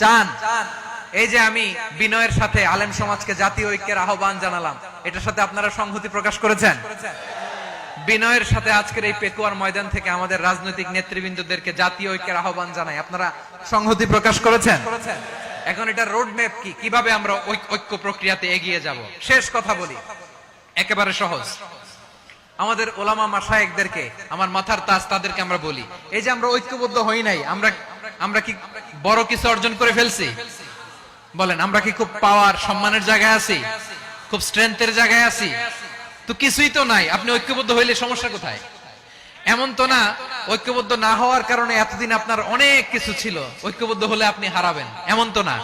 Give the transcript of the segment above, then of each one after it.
চান। এই যে আমি বিনয়ের সাথে আলেম সমাজকে জাতীয় ঐক্যের আহ্বান জানালাম, এটার সাথে আপনারা সংহতি প্রকাশ করেছেন? বিনয়ের সাথে আজকের এই পেকুয়ার ময়দান থেকে আমাদের রাজনৈতিক নেতৃবৃন্দদেরকে জাতীয় ঐক্যের আহ্বান জানাই। আপনারা সংহতি প্রকাশ করেছেন? এখন এটা রোড ম্যাপ কি? কীভাবে আমরা ঐক্য প্রক্রিয়াতে এগিয়ে যাব? শেষ কথা বলি। একেবারে সহজ। আমাদের ওলামা মাসায়েকদেরকে আমার মাথার তাজ তাদেরকে আমরা বলি। এই যে আমরা ঐক্যবদ্ধ হই নাই, আমরা আমরা কি বড় কিছু অর্জন করে ফেলছি। বলেন, আমরা কি খুব পাওয়ার সম্মানের জায়গায় আছি? খুব স্ট্রেংথের জায়গায় আছি? তো কিছুই তো নাই। আপনি ঐক্যবদ্ধ হইলে সমস্যা কোথায়? এমন তো না, ঐক্যবদ্ধ না হওয়ার কারণে এতদিন আপনার অনেক কিছু ছিল। ঐক্যবদ্ধ হলে আপনি হারাবেন। এমন তো না।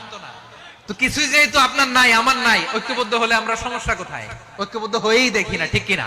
তো কিছুই যেহেতু আপনার নাই, আমার নাই, ঐক্যবদ্ধ হলে আমরা সমস্যা কোথায়? ঐক্যবদ্ধ হয়েই দেখি না, ঠিক কিনা?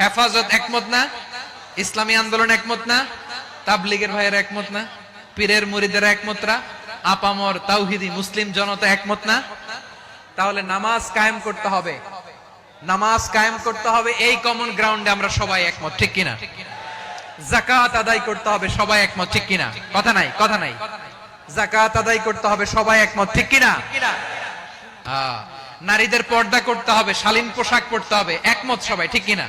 হেফাজত একমত না? ইসলামী আন্দোলন একমত না? তাবলিগের ভাইয়ের একমত না? পীরের মুরিদের একমত না? আপামর তাওহিদি মুসলিম জনতা একমত না? তাহলে নামাজ কায়েম করতে হবে। নামাজ কায়েম করতে হবে এই কমন গ্রাউন্ডে আমরা সবাই একমত ঠিক কিনা? জাকাত আদায় করতে হবে সবাই একমত ঠিক কিনা? কথা নাই কথা নাই। জাকাত আদায় করতে হবে সবাই একমত ঠিক কিনা? আহ, নারীদের পর্দা করতে হবে শালীন পোশাক পরতে হবে একমত সবাই ঠিক কিনা?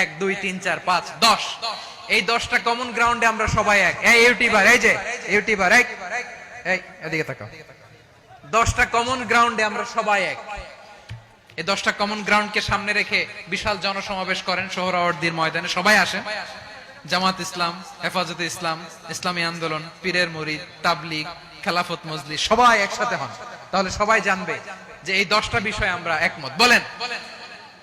এক, দুই, তিন, চার, পাঁচ, দশ। এই দশটা কমন গ্রাউন্ডে আমরা সবাই এক। ইউটিউবার, এই যে, ইউটিউবার, এই এদিকে তাকাও। দশটা কমন গ্রাউন্ডে আমরা সবাই এক। এই দশটা কমন গ্রাউন্ডকে সামনে রেখে বিশাল জনসমাবেশ করেন সোহরাওয়ার্দির ময়দানে। সবাই আসেন। জামাত ইসলাম, হেফাজতে ইসলাম, ইসলামী আন্দোলন, পীরের মুরিদ, তাবলিগ, খেলাফত মজলি সবাই একসাথে হন। তাহলে সবাই জানবে যে এই দশটা বিষয় আমরা একমত। বলেন।